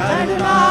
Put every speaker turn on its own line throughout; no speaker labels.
Kaldemar.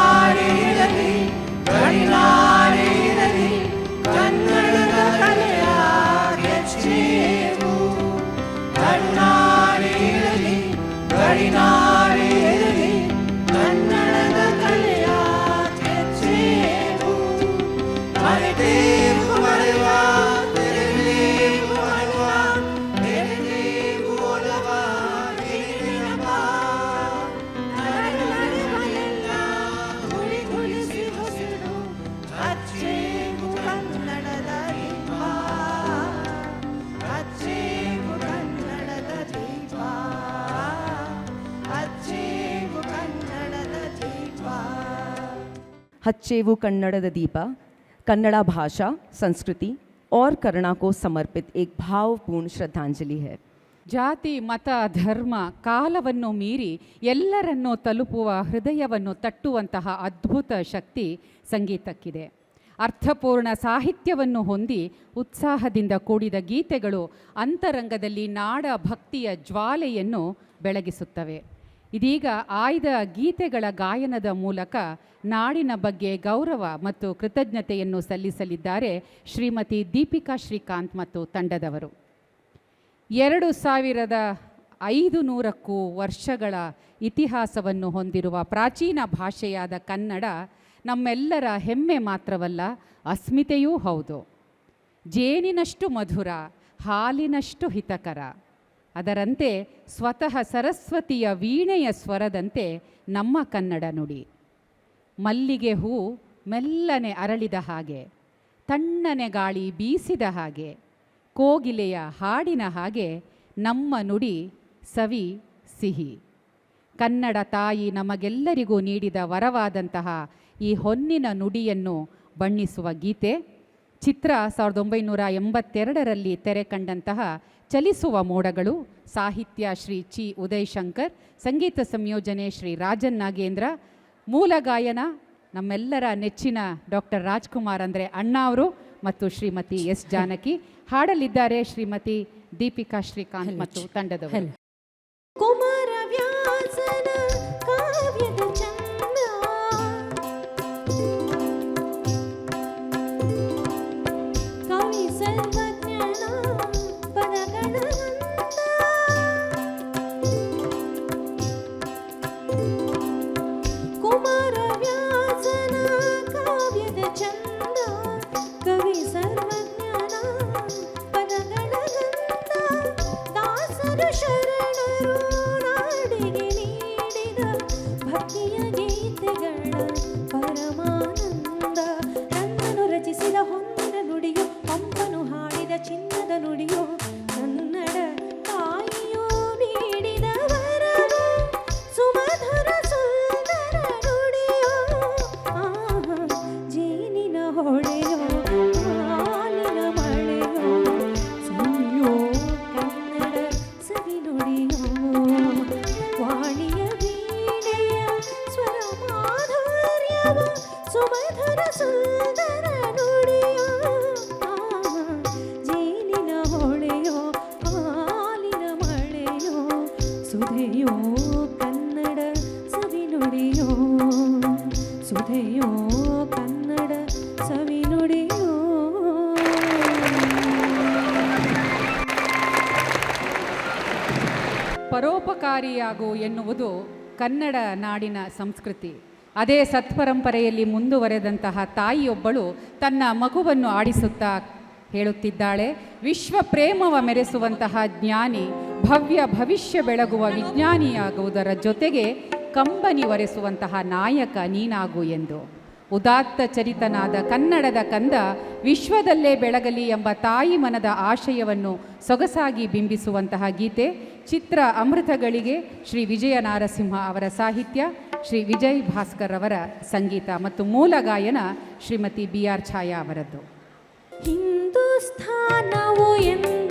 हच्चेवु Kannada दीप कन्नड़ा भाषा संस्कृति और करुणा को समर्पित एक भावपूर्ण श्रद्धांजलि है
ಜಾತಿ ಮತ ಧರ್ಮ ಕಾಲವನ್ನು ಮೀರಿ ಎಲ್ಲರನ್ನೂ ತಲುಪುವ ಹೃದಯವನ್ನು ತಟ್ಟುವಂತಹ ಅದ್ಭುತ ಶಕ್ತಿ ಸಂಗೀತಕ್ಕಿದೆ ಅರ್ಥಪೂರ್ಣ ಸಾಹಿತ್ಯವನ್ನು ಹೊಂದಿ ಉತ್ಸಾಹದಿಂದ ಕೂಡಿದ ಗೀತೆಗಳು ಅಂತರಂಗದಲ್ಲಿ ನಾಡ ಭಕ್ತಿಯ ಜ್ವಾಲೆಯನ್ನು ಬೆಳಗಿಸುತ್ತವೆ ಇದೀಗ ಆಯ್ದ ಗೀತೆಗಳ ಗಾಯನದ ಮೂಲಕ ನಾಡಿನ ಬಗ್ಗೆ ಗೌರವ ಮತ್ತು ಕೃತಜ್ಞತೆಯನ್ನು ಸಲ್ಲಿಸಲಿದ್ದಾರೆ ಶ್ರೀಮತಿ ದೀಪಿಕಾ ಶ್ರೀಕಾಂತ್ ಮತ್ತು ತಂಡದವರು. ಎರಡು ಸಾವಿರದ ಐದು ನೂರಕ್ಕೂ ವರ್ಷಗಳ ಇತಿಹಾಸವನ್ನು ಹೊಂದಿರುವ ಪ್ರಾಚೀನ ಭಾಷೆಯಾದ ಕನ್ನಡ ನಮ್ಮೆಲ್ಲರ ಹೆಮ್ಮೆ ಮಾತ್ರವಲ್ಲ, ಅಸ್ಮಿತೆಯೂ ಹೌದು. ಜೇನಿನಷ್ಟು ಮಧುರ, ಹಾಲಿನಷ್ಟು ಹಿತಕರ. ಅದರಂತೆ ಸ್ವತಃ ಸರಸ್ವತಿಯ ವೀಣೆಯ ಸ್ವರದಂತೆ ನಮ್ಮ ಕನ್ನಡ ನುಡಿ. ಮಲ್ಲಿಗೆ ಹೂ ಮೆಲ್ಲನೆ ಅರಳಿದ ಹಾಗೆ, ತಣ್ಣನೆ ಗಾಳಿ ಬೀಸಿದ ಹಾಗೆ, ಕೋಗಿಲೆಯ ಹಾಡಿನ ಹಾಗೆ ನಮ್ಮ ನುಡಿ ಸವಿ ಸಿಹಿ. ಕನ್ನಡ ತಾಯಿ ನಮಗೆಲ್ಲರಿಗೂ ನೀಡಿದ ವರವಾದಂತಹ ಈ ಹೊನ್ನಿನ ನುಡಿಯನ್ನು ಬಣ್ಣಿಸುವ ಗೀತೆ ಚಿತ್ರ ಸಾವಿರದ ಒಂಬೈನೂರ ಎಂಬತ್ತೆರಡರಲ್ಲಿ ತೆರೆ ಕಂಡಂತಹ ಚಲಿಸುವ ಮೋಡಗಳು ಸಾಹಿತ್ಯ ಶ್ರೀ ಚಿ. ಉದಯ್ ಶಂಕರ್ ಸಂಗೀತ ಸಂಯೋಜನೆ ಶ್ರೀ ರಾಜನ್ ನಾಗೇಂದ್ರ ಮೂಲ ಗಾಯನ ನಮ್ಮೆಲ್ಲರ ನೆಚ್ಚಿನ ಡಾಕ್ಟರ್ ರಾಜ್ಕುಮಾರ್ ಅಂದರೆ ಅಣ್ಣ ಅವರು ಮತ್ತು ಶ್ರೀಮತಿ ಎಸ್. ಜಾನಕಿ. ಹಾಡಲಿದ್ದಾರೆ ಶ್ರೀಮತಿ ದೀಪಿಕಾ ಶ್ರೀಕಾಂತ್ ಮತ್ತು ತಂಡದವರು.
ಕುಮಾರ
ಪರೋಪಕಾರಿಯಾಗು ಎನ್ನುವುದು ಕನ್ನಡ ನಾಡಿನ ಸಂಸ್ಕೃತಿ. ಅದೇ ಸತ್ಪರಂಪರೆಯಲ್ಲಿ ಮುಂದುವರೆದಂತಹ ತಾಯಿಯೊಬ್ಬಳು ತನ್ನ ಮಗುವನ್ನು ಆಡಿಸುತ್ತಾ ಹೇಳುತ್ತಿದ್ದಾಳೆ. ವಿಶ್ವ ಪ್ರೇಮವ ಮೆರೆಸುವಂತಹ ಜ್ಞಾನಿ, ಭವ್ಯ ಭವಿಷ್ಯ ಬೆಳಗುವ ವಿಜ್ಞಾನಿಯಾಗುವುದರ ಜೊತೆಗೆ ಕಂಬನಿ ಒರೆಸುವಂತಹ ನಾಯಕ ನೀನಾಗು ಎಂದು. ಉದಾತ್ತ ಚರಿತನಾದ ಕನ್ನಡದ ಕಂದ ವಿಶ್ವದಲ್ಲೇ ಬೆಳಗಲಿ ಎಂಬ ತಾಯಿ ಮನದ ಆಶಯವನ್ನು ಸೊಗಸಾಗಿ ಬಿಂಬಿಸುವಂತಹ ಗೀತೆ ಚಿತ್ರ ಅಮೃತಗಳಿಗೆ ಶ್ರೀ ವಿಜಯ ನಾರಸಿಂಹ ಅವರ ಸಾಹಿತ್ಯ, ಶ್ರೀ ವಿಜಯ್ ಭಾಸ್ಕರ್ ಅವರ ಸಂಗೀತ ಮತ್ತು ಮೂಲ ಗಾಯನ ಶ್ರೀಮತಿ ಬಿ ಆರ್ ಛಾಯಾ ಅವರದ್ದು.
ಹಿಂದೂಸ್ಥಾನವು ಎಂದೋ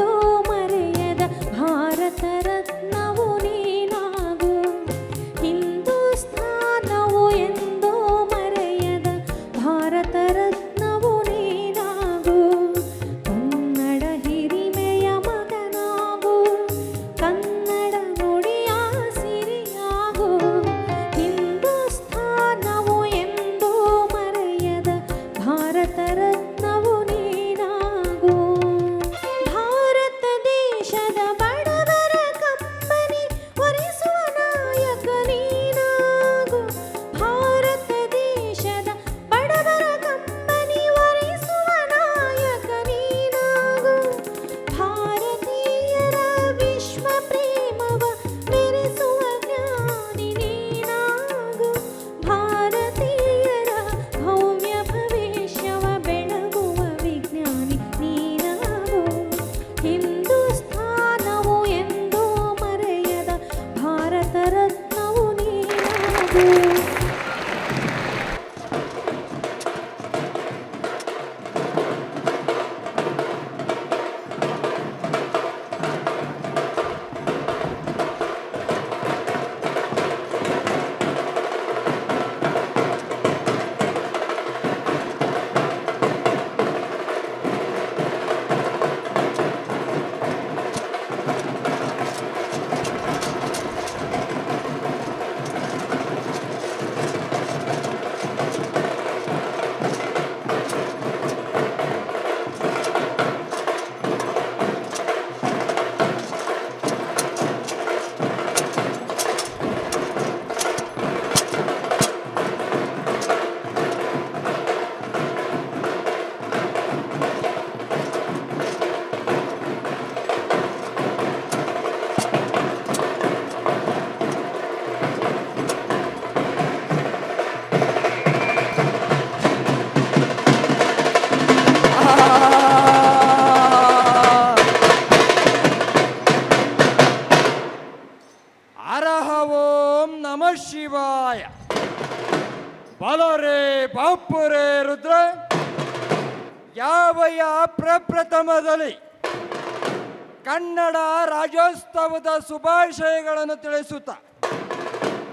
ಶುಭಾಶಯಗಳನ್ನು ತಿಳಿಸುತ್ತ.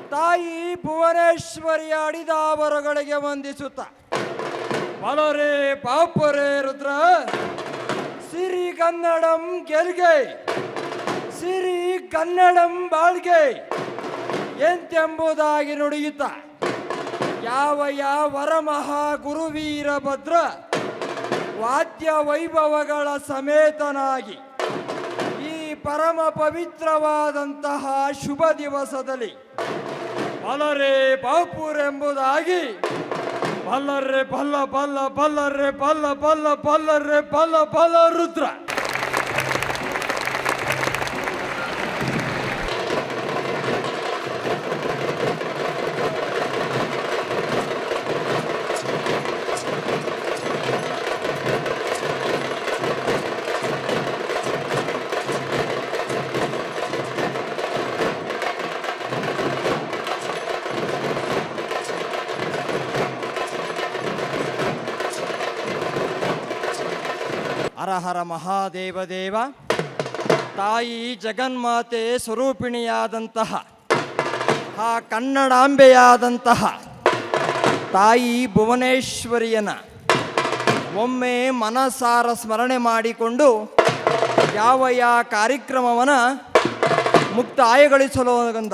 ತಾಯಿ ಭುವನೇಶ್ವರಿಯ ಅಡಿದಾವರಗಳಿಗೆ ವಂದಿಸುತ್ತ. ಬಲರೇ ಪಾಪರೇ ರುದ್ರ. ಸಿರಿ ಕನ್ನಡಂ ಗೆಲ್ಗೆ. ಸಿರಿ ಕನ್ನಡಂ ಬಾಳ್ಗೆ. ಎಂತೆಂಬುದಾಗಿ ನುಡಿಯುತ್ತ. ಯಾವ ವರಮಹ ಗುರುವೀರಭದ್ರ ವಾದ್ಯ ವೈಭವಗಳ ಸಮೇತನಾಗಿ. ಪರಮ ಪವಿತ್ರವಾದಂತಹ ಶುಭ ದಿವಸದಲ್ಲಿ ಬಲ್ಲರೆ ಬಾಪುರ್ ಎಂಬುದಾಗಿ ಬಲ್ಲರ್ರೆ ಬಲ್ಲ ಬಲ್ಲ ಬಲ್ಲರ್ರೆ ಬಲ್ಲ ಬಲ್ಲ ಬಲ್ಲರ್ರೆ ಬಲ್ಲ ಬಲ್ಲ ರುದ್ರ ಹರಹರ ಮಹಾದೇವ ದೇವ ತಾಯಿ ಜಗನ್ಮಾತೆ ಸ್ವರೂಪಿಣಿಯಾದಂತಹ, ಆ ಕನ್ನಡಾಂಬೆಯಾದಂತಹ, ತಾಯಿ ಭುವನೇಶ್ವರಿಯನ ಒಮ್ಮೆ ಮನಸಾರ ಸ್ಮರಣೆ ಮಾಡಿಕೊಂಡು ಯಾವ ಯಾವ ಕಾರ್ಯಕ್ರಮವನ್ನು ಮುಕ್ತಾಯಗೊಳಿಸಲು ಗಂದ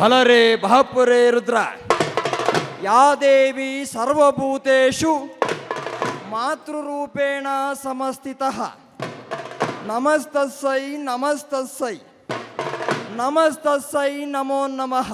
ಬಲರೇ ಬಹಪುರೇ ರುದ್ರ, ಯಾ ದೇವಿ ಸರ್ವಭೂತೇಷು మాతృరూపేణ సమస్థిత. నమస్తస్సై నమస్తస్సై. నమస్తస్సై నమో నమః.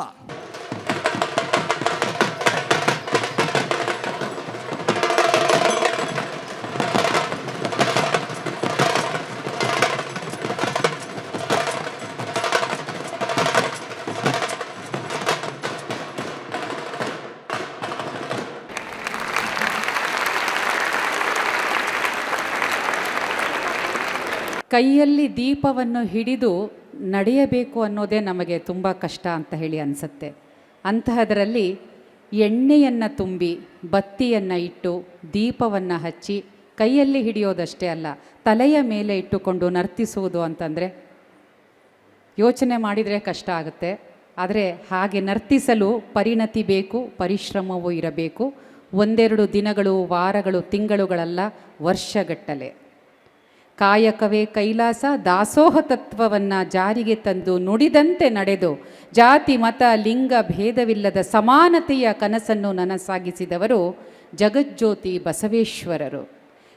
ಕೈಯಲ್ಲಿ ದೀಪವನ್ನು ಹಿಡಿದು ನಡೆಯಬೇಕು ಅನ್ನೋದೇ ನಮಗೆ ತುಂಬ ಕಷ್ಟ ಅಂತ ಹೇಳಿ ಅನಿಸುತ್ತೆ. ಅಂತಹದರಲ್ಲಿ ಎಣ್ಣೆಯನ್ನು ತುಂಬಿ, ಬತ್ತಿಯನ್ನು ಇಟ್ಟು, ದೀಪವನ್ನು ಹಚ್ಚಿ, ಕೈಯಲ್ಲಿ ಹಿಡಿಯೋದಷ್ಟೇ ಅಲ್ಲ, ತಲೆಯ ಮೇಲೆ ಇಟ್ಟುಕೊಂಡು ನರ್ತಿಸುವುದು ಅಂತಂದರೆ ಯೋಚನೆ ಮಾಡಿದರೆ ಕಷ್ಟ ಆಗುತ್ತೆ. ಆದರೆ ಹಾಗೆ ನರ್ತಿಸಲು ಪರಿಣತಿ ಬೇಕು, ಪರಿಶ್ರಮವೂ ಇರಬೇಕು. ಒಂದೆರಡು ದಿನಗಳು, ವಾರಗಳು, ತಿಂಗಳುಗಳಲ್ಲ, ವರ್ಷಗಟ್ಟಲೆ. ಕಾಯಕವೇ ಕೈಲಾಸ ದಾಸೋಹ ತತ್ವವನ್ನು ಜಾರಿಗೆ ತಂದು ನುಡಿದಂತೆ ನಡೆದು ಜಾತಿ, ಮತ, ಲಿಂಗ ಭೇದವಿಲ್ಲದ ಸಮಾನತೆಯ ಕನಸನ್ನು ನನಸಾಗಿಸಿದವರು ಜಗಜ್ಯೋತಿ ಬಸವೇಶ್ವರರು.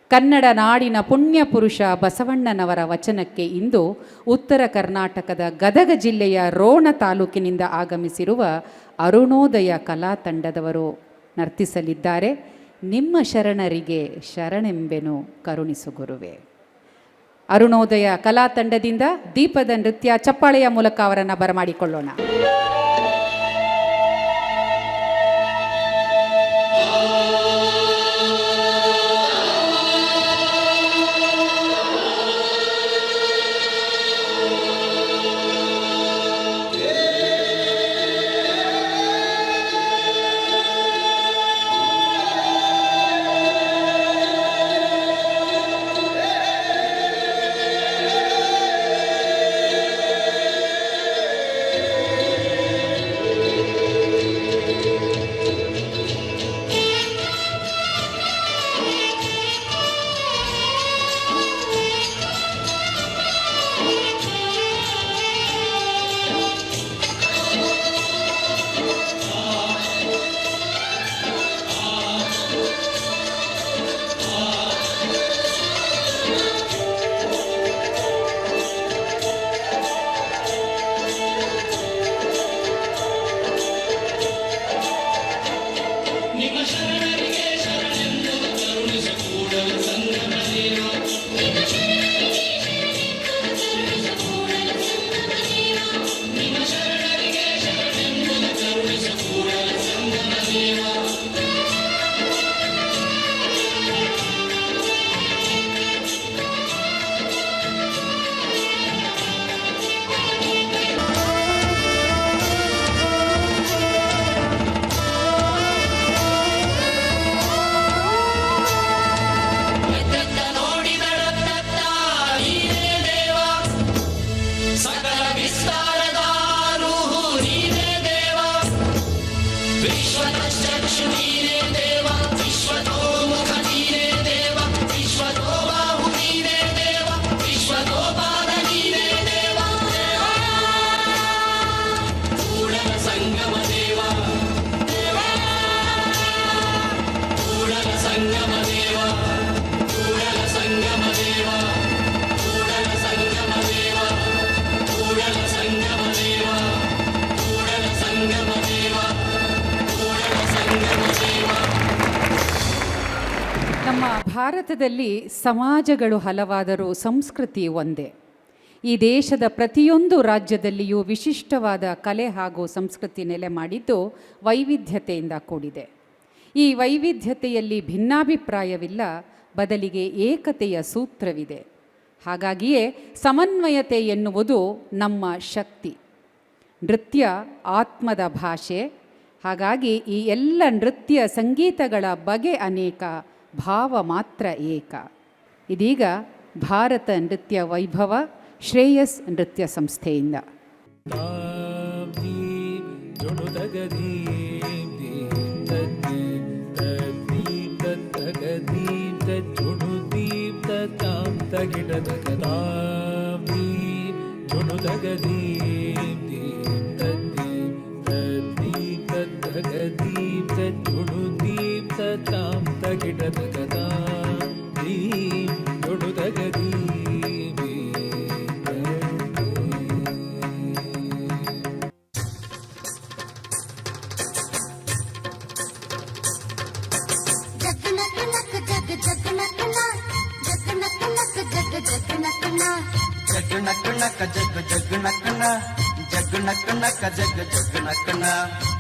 ಕನ್ನಡ ನಾಡಿನ ಪುಣ್ಯ ಪುರುಷ ಬಸವಣ್ಣನವರ ವಚನಕ್ಕೆ ಇಂದು ಉತ್ತರ ಕರ್ನಾಟಕದ ಗದಗ ಜಿಲ್ಲೆಯ ರೋಣ ತಾಲೂಕಿನಿಂದ ಆಗಮಿಸಿರುವ ಅರುಣೋದಯ ಕಲಾ ತಂಡದವರು ನರ್ತಿಸಲಿದ್ದಾರೆ. ನಿಮ್ಮ ಶರಣರಿಗೆ ಶರಣೆಂಬೆನು. ಕರುಣಿಸು ಗುರುವೆ. ಅರುಣೋದಯ ಕಲಾ ತಂಡದಿಂದ ದೀಪದ ನೃತ್ಯ ಚಪ್ಪಾಳೆಯ ಮೂಲಕ ಅವರನ್ನು ಬರಮಾಡಿಕೊಳ್ಳೋಣ. ಭಾರತದಲ್ಲಿ ಸಮಾಜಗಳು ಹಲವಾದರೂ ಸಂಸ್ಕೃತಿ ಒಂದೇ. ಈ ದೇಶದ ಪ್ರತಿಯೊಂದು ರಾಜ್ಯದಲ್ಲಿಯೂ ವಿಶಿಷ್ಟವಾದ ಕಲೆ ಹಾಗೂ ಸಂಸ್ಕೃತಿ ನೆಲೆ ಮಾಡಿದ್ದು ವೈವಿಧ್ಯತೆಯಿಂದ ಕೂಡಿದೆ. ಈ ವೈವಿಧ್ಯತೆಯಲ್ಲಿ ಭಿನ್ನಾಭಿಪ್ರಾಯವಿಲ್ಲ, ಬದಲಿಗೆ ಏಕತೆಯ ಸೂತ್ರವಿದೆ. ಹಾಗಾಗಿಯೇ ಸಮನ್ವಯತೆ ಎನ್ನುವುದು ನಮ್ಮ ಶಕ್ತಿ. ನೃತ್ಯ ಆತ್ಮದ ಭಾಷೆ. ಹಾಗಾಗಿ ಈ ಎಲ್ಲ ನೃತ್ಯ ಸಂಗೀತಗಳ ಬಗೆ ಅನೇಕ ಭಾವ ಮಾತ್ರ ಏಕ ಇದೀಗ ಭಾರತ ನೃತ್ಯ ವೈಭವ ಶ್ರೇಯಸ್ ನೃತ್ಯ ಸಂಸ್ಥೆಯಿಂದ
जग
జగ్గు నక్క నక్క జగ్గు జగ్గు నక్కన. జగ్గు నక్క నక్క జగ్గు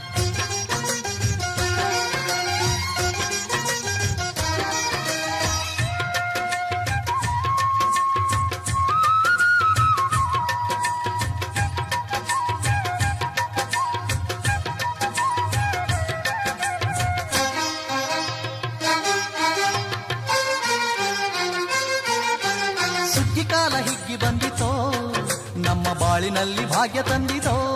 ಕಾಲ ಹಿಗ್ಗಿ ಬಂದಿತೋ ನಮ್ಮ ಬಾಳಿನಲ್ಲಿ ಭಾಗ್ಯ ತಂದಿತೋ.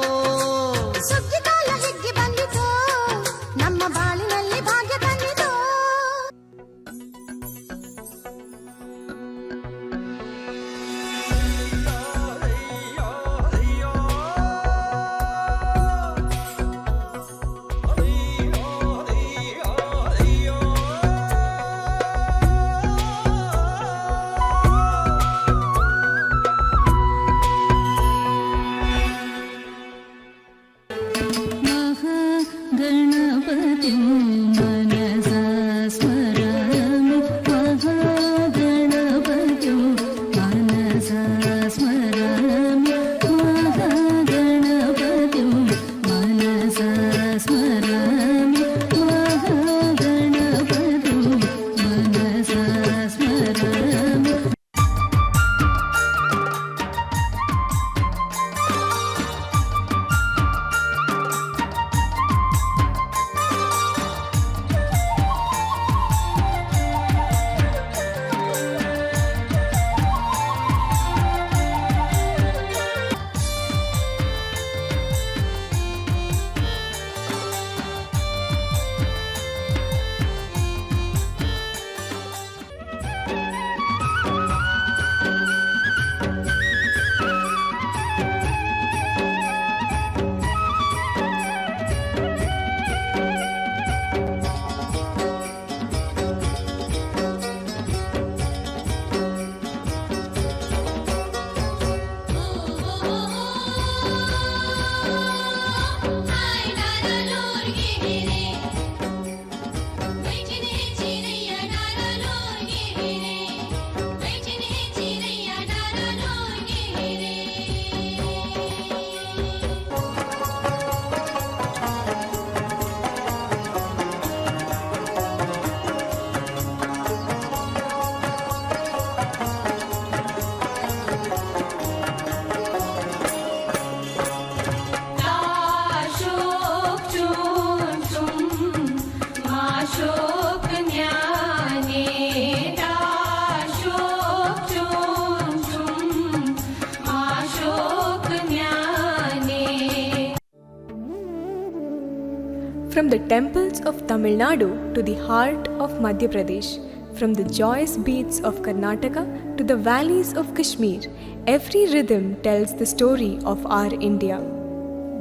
From the temples of Tamil Nadu to the heart of Madhya Pradesh, from the joyous beats of Karnataka to the valleys of Kashmir, every rhythm tells the story of our India.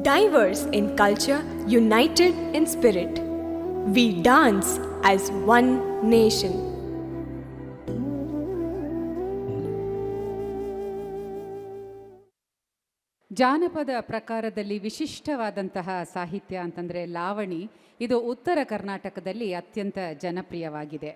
Diverse in culture, united in spirit, we dance as one nation.
ಜಾನಪದ ಪ್ರಕಾರದಲ್ಲಿ ವಿಶಿಷ್ಟವಾದಂತಹ ಸಾಹಿತ್ಯ ಅಂತಂದರೆ ಲಾವಣಿ. ಇದು ಉತ್ತರ ಕರ್ನಾಟಕದಲ್ಲಿ ಅತ್ಯಂತ ಜನಪ್ರಿಯವಾಗಿದೆ.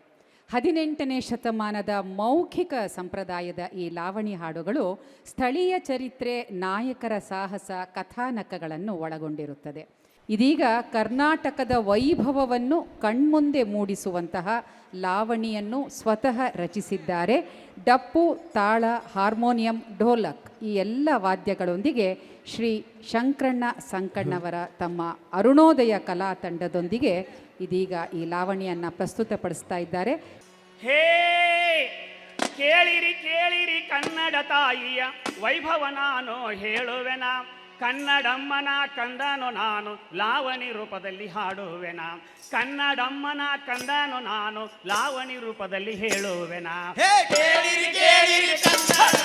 ಹದಿನೆಂಟನೇ ಶತಮಾನದ ಮೌಖಿಕ ಸಂಪ್ರದಾಯದ ಈ ಲಾವಣಿ ಹಾಡುಗಳು ಸ್ಥಳೀಯ ಚರಿತ್ರೆ, ನಾಯಕರ ಸಾಹಸ, ಕಥಾನಕಗಳನ್ನು ಒಳಗೊಂಡಿರುತ್ತದೆ. ಇದೀಗ ಕರ್ನಾಟಕದ ವೈಭವವನ್ನು ಕಣ್ಮುಂದೆ ಮೂಡಿಸುವಂತಹ ಲಾವಣಿಯನ್ನು ಸ್ವತಃ ರಚಿಸಿದ್ದಾರೆ. ಡಪ್ಪು, ತಾಳ, ಹಾರ್ಮೋನಿಯಂ, ಢೋಲಕ್ ಈ ಎಲ್ಲ ವಾದ್ಯಗಳೊಂದಿಗೆ ಶ್ರೀ ಶಂಕರಣ್ಣ ಸಂಕಣ್ಣವರ ತಮ್ಮ ಅರುಣೋದಯ ಕಲಾ ತಂಡದೊಂದಿಗೆ ಇದೀಗ ಈ ಲಾವಣಿಯನ್ನು ಪ್ರಸ್ತುತಪಡಿಸ್ತಾ ಇದ್ದಾರೆ.
ಹೇ, ಕೇಳಿರಿ ಕೇಳಿರಿ ಕನ್ನಡ ತಾಯಿಯ ವೈಭವ ನಾನು ಹೇಳುವೆನ? ಕನ್ನಡಮ್ಮನ ಕಂದನು ನಾನು, ಲಾವಣಿ ರೂಪದಲ್ಲಿ ಹಾಡುವೆನ? ಕನ್ನಡಮ್ಮನ ಕಂದನು ನಾನು, ಲಾವಣಿ ರೂಪದಲ್ಲಿ ಹೇಳುವೆನ?
ಕೇಳಿರಿ ಕೇಳಿರಿ ಕನ್ನಡ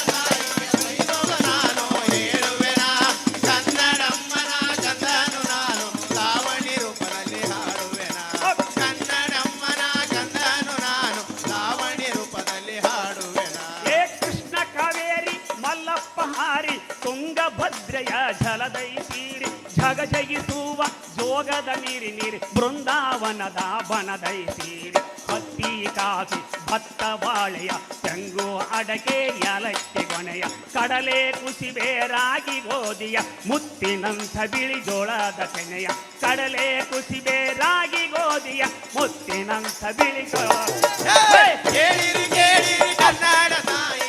ತುಂಗಭದ್ರೆಯ ಜಲದೈಸೀರಿ ಜಗ ಜಯಿಸುವ ಜೋಗದ ನೀರಿ ನೀರಿ ಬೃಂದಾವನದ ಬನದೈಸೀರಿ ಹತ್ತಿ ಕಾಫಿ ಭತ್ತ ಬಾಳೆಯ, ತೆಂಗು ಅಡಕೆ ಏಲಕ್ಕಿ ಗೊನೆಯ, ಕಡಲೆ ಕುಸಿಬೆ ರಾಗಿ ಗೋಧಿಯ, ಮುತ್ತಿನಂಥ ಬಿಳಿ ಜೋಳದ ತೆನೆಯ, ಕಡಲೆ ಕುಸಿಬೆ ರಾಗಿ ಗೋಧಿಯ, ಮುತ್ತಿನಂಥ ಬಿಳಿ ಜೋಳ.
ಕನ್ನಡ ತಾಯಿಯ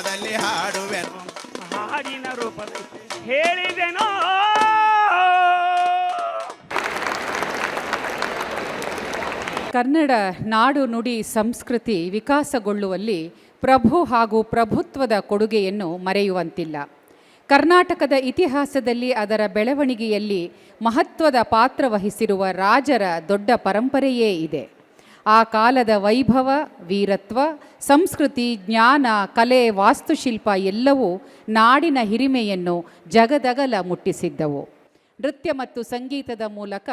ರೂಪದಲ್ಲಿ ಹಾಡುವೆನು.
ಹಾಡಿನ ರೂಪದಲ್ಲಿ ಹೇಳಿದೆನೋ?
ಕನ್ನಡ ನಾಡು ನುಡಿ ಸಂಸ್ಕೃತಿ ವಿಕಾಸಗೊಳ್ಳುವಲ್ಲಿ ಪ್ರಭು ಹಾಗೂ ಪ್ರಭುತ್ವದ ಕೊಡುಗೆಯನ್ನು ಮರೆಯುವಂತಿಲ್ಲ. ಕರ್ನಾಟಕದ ಇತಿಹಾಸದಲ್ಲಿ ಅದರ ಬೆಳವಣಿಗೆಯಲ್ಲಿ ಮಹತ್ವದ ಪಾತ್ರ ವಹಿಸಿರುವ ರಾಜರ ದೊಡ್ಡ ಪರಂಪರೆಯೇ ಇದೆ. ಆ ಕಾಲದ ವೈಭವ, ವೀರತ್ವ, ಸಂಸ್ಕೃತಿ, ಜ್ಞಾನ, ಕಲೆ, ವಾಸ್ತುಶಿಲ್ಪ ಎಲ್ಲವೂ ನಾಡಿನ ಹಿರಿಮೆಯನ್ನು ಜಗದಗಲ ಮುಟ್ಟಿಸಿದ್ದವು. ನೃತ್ಯ ಮತ್ತು ಸಂಗೀತದ ಮೂಲಕ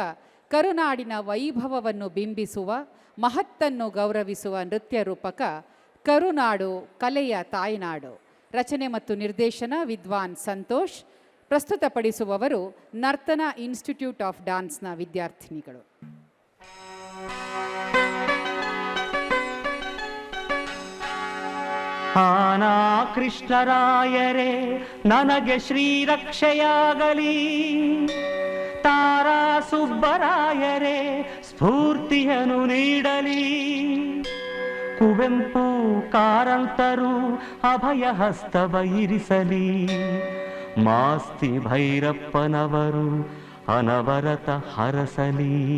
ಕರುನಾಡಿನ ವೈಭವವನ್ನು ಬಿಂಬಿಸುವ, ಮಹತ್ತನ್ನು ಗೌರವಿಸುವ ನೃತ್ಯ ರೂಪಕ ಕರುನಾಡು ಕಲೆಯ ತಾಯ್ನಾಡು. ರಚನೆ ಮತ್ತು ನಿರ್ದೇಶನ ವಿದ್ವಾನ್ ಸಂತೋಷ್, ಪ್ರಸ್ತುತಪಡಿಸುವವರು ನರ್ತನ ಇನ್ಸ್ಟಿಟ್ಯೂಟ್ ಆಫ್ ಡಾನ್ಸ್ನ ವಿದ್ಯಾರ್ಥಿನಿಗಳು.
ಆನಾ ಕೃಷ್ಣರಾಯರೇ, ನನಗೆ ಶ್ರೀರಕ್ಷೆಯಾಗಲಿ. ತಾರಾ ಸುಬ್ಬರಾಯರೇ, ಸ್ಫೂರ್ತಿಯನ್ನು ನೀಡಲಿ. ಕುವೆಂಪು ಕಾರಂತರು ಅಭಯ ಹಸ್ತವ ಇರಿಸಲಿ. ಮಾಸ್ತಿ ಭೈರಪ್ಪನವರು ಅನವರತ ಹರಸಲಿ.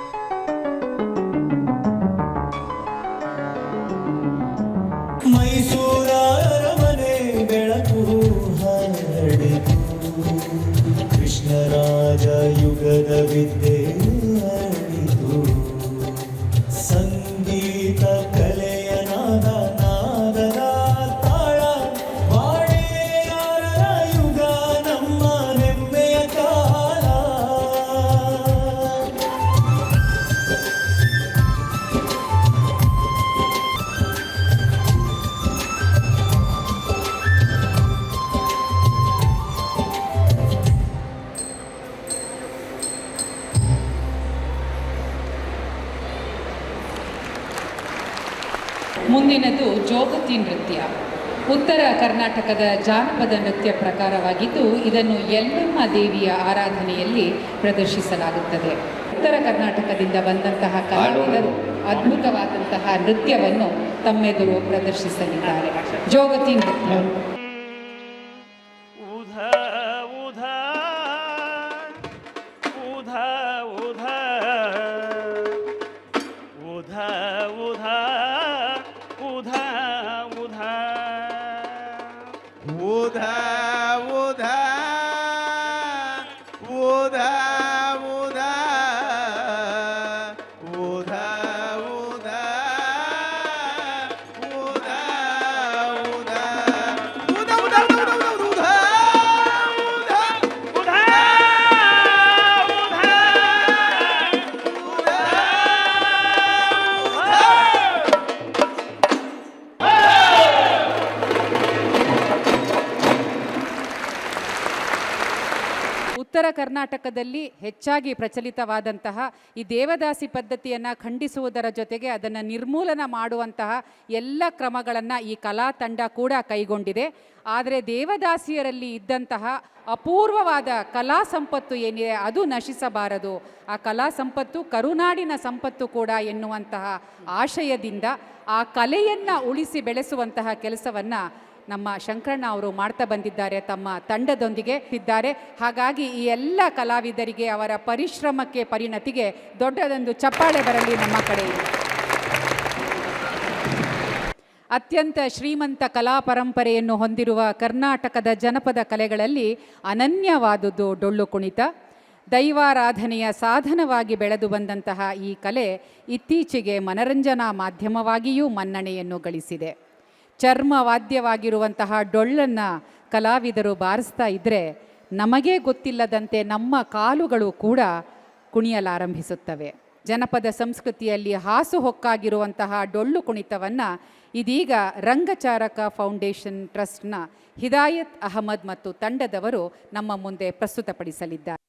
with me. ಕರ್ನಾಟಕದ ಜಾನಪದ ನೃತ್ಯ ಪ್ರಕಾರವಾಗಿದ್ದು ಇದನ್ನು ಯಲ್ಲಮ್ಮ ದೇವಿಯ ಆರಾಧನೆಯಲ್ಲಿ ಪ್ರದರ್ಶಿಸಲಾಗುತ್ತದೆ. ಉತ್ತರ ಕರ್ನಾಟಕದಿಂದ ಬಂದಂತಹ ಕಲಾವಿದರು ಅದ್ಭುತವಾದಂತಹ ನೃತ್ಯವನ್ನು ತಮ್ಮೆದುರು ಪ್ರದರ್ಶಿಸಲಿದ್ದಾರೆ. ಜೋಗತಿ ನೃತ್ಯ.
ಉಧ ಉಧ ಉಧ ಉಧ ಉಧ
ಕರ್ನಾಟಕದಲ್ಲಿ ಹೆಚ್ಚಾಗಿ ಪ್ರಚಲಿತವಾದಂತಹ ಈ ದೇವದಾಸಿ ಪದ್ಧತಿಯನ್ನು ಖಂಡಿಸುವುದರ ಜೊತೆಗೆ ಅದನ್ನು ನಿರ್ಮೂಲನ ಮಾಡುವಂತಹ ಎಲ್ಲ ಕ್ರಮಗಳನ್ನು ಈ ಕಲಾ ತಂಡ ಕೂಡ ಕೈಗೊಂಡಿದೆ. ಆದರೆ ದೇವದಾಸಿಯರಲ್ಲಿ ಇದ್ದಂತಹ ಅಪೂರ್ವವಾದ ಕಲಾ ಸಂಪತ್ತು ಏನಿದೆ ಅದು ನಶಿಸಬಾರದು. ಆ ಕಲಾ ಸಂಪತ್ತು, ಕರುನಾಡಿನ ಸಂಪತ್ತು ಕೂಡ ಎನ್ನುವಂತಹ ಆಶಯದಿಂದ ಆ ಕಲೆಯನ್ನು ಉಳಿಸಿ ಬೆಳೆಸುವಂತಹ ಕೆಲಸವನ್ನು ನಮ್ಮ ಶಂಕರಣ್ಣ ಅವರು ಮಾಡ್ತಾ ಬಂದಿದ್ದಾರೆ, ತಮ್ಮ ತಂಡದೊಂದಿಗೆ ಇದ್ದಾರೆ. ಹಾಗಾಗಿ ಈ ಎಲ್ಲ ಕಲಾವಿದರಿಗೆ ಅವರ ಪರಿಶ್ರಮಕ್ಕೆ, ಪರಿಣತಿಗೆ ದೊಡ್ಡದೊಂದು ಚಪ್ಪಾಳೆ ಬರಲಿ ನಮ್ಮ ಕಡೆ. ಅತ್ಯಂತ ಶ್ರೀಮಂತ ಕಲಾ ಪರಂಪರೆಯನ್ನು ಹೊಂದಿರುವ ಕರ್ನಾಟಕದ ಜನಪದ ಕಲೆಗಳಲ್ಲಿ ಅನನ್ಯವಾದುದು ಡೊಳ್ಳು ಕುಣಿತ. ದೈವಾರಾಧನೆಯ ಸಾಧನವಾಗಿ ಬೆಳೆದು ಬಂದಂತಹ ಈ ಕಲೆ ಇತ್ತೀಚೆಗೆ ಮನರಂಜನಾ ಮಾಧ್ಯಮವಾಗಿಯೂ ಮನ್ನಣೆಯನ್ನು ಗಳಿಸಿದೆ. ಚರ್ಮ ವಾದ್ಯವಾಗಿರುವಂತಹ ಡೊಳ್ಳನ್ನು ಕಲಾವಿದರು ಬಾರಿಸ್ತಾ ಇದ್ದರೆ ನಮಗೇ ಗೊತ್ತಿಲ್ಲದಂತೆ ನಮ್ಮ ಕಾಲುಗಳು ಕೂಡ ಕುಣಿಯಲಾರಂಭಿಸುತ್ತವೆ. ಜನಪದ ಸಂಸ್ಕೃತಿಯಲ್ಲಿ ಹಾಸುಹೊಕ್ಕಾಗಿರುವಂತಹ ಡೊಳ್ಳು ಕುಣಿತವನ್ನು ಇದೀಗ ರಂಗಚಾರಕ ಫೌಂಡೇಶನ್ ಟ್ರಸ್ಟ್ನ ಹಿದಾಯತ್ ಅಹಮದ್ ಮತ್ತು ತಂಡದವರು ನಮ್ಮ ಮುಂದೆ ಪ್ರಸ್ತುತಪಡಿಸಲಿದ್ದಾರೆ.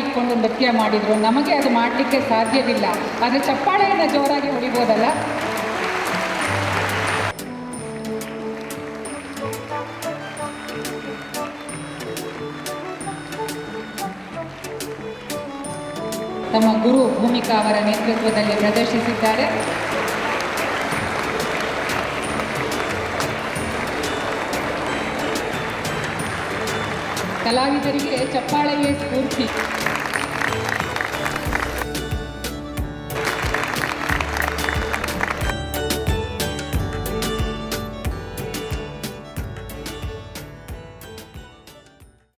ಇಟ್ಕೊಂಡು ನೃತ್ಯ ಮಾಡಿದರು. ನಮಗೆ ಅದು ಮಾಡಲಿಕ್ಕೆ ಸಾಧ್ಯವಿಲ್ಲ. ಆದರೆ ಚಪ್ಪಾಳೆಯನ್ನು ಜೋರಾಗಿ ಹೊಡಿಬೋದಲ್ಲ? ತಮ್ಮ ಗುರು ಭೂಮಿಕಾ ಅವರ ನೇತೃತ್ವದಲ್ಲಿ ಪ್ರದರ್ಶಿಸಿದ್ದಾರೆ. ಕಲಾವಿದರಿಗೆ ಚಪ್ಪಾಳೆಯೇ ಸ್ಫೂರ್ತಿ.